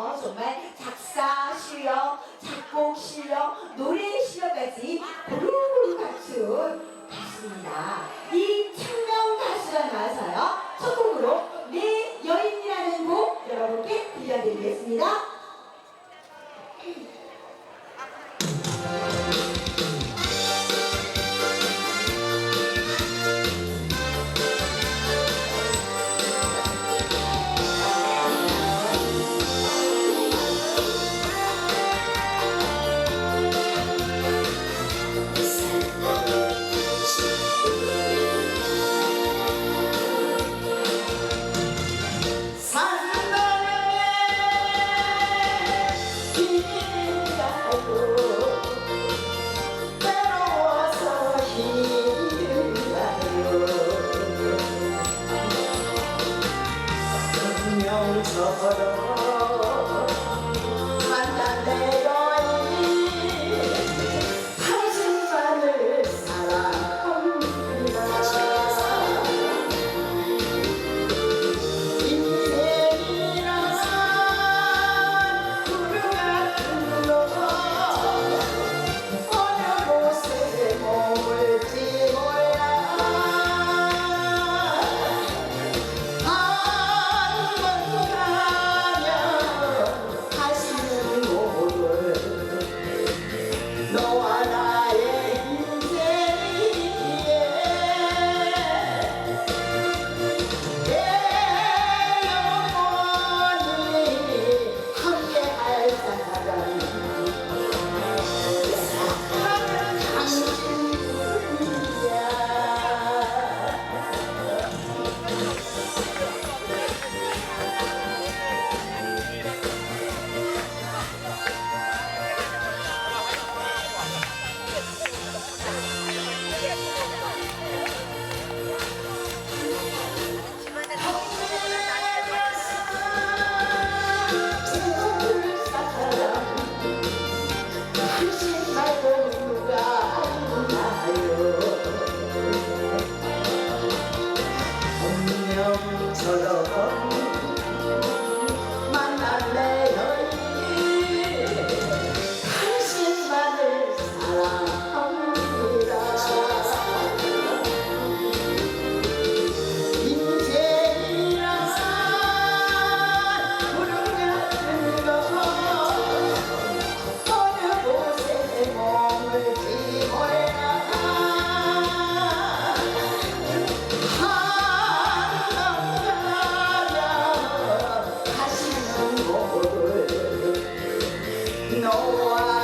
어, 정말 작사 실력, 작곡 실력, 노래 실력까지 고루고루 갖춘 가수입니다. 이 창명 가수가 나와서요. 첫 곡으로 내 여인이라는 곡 여러분께 들려드리겠습니다. Sahara Wow.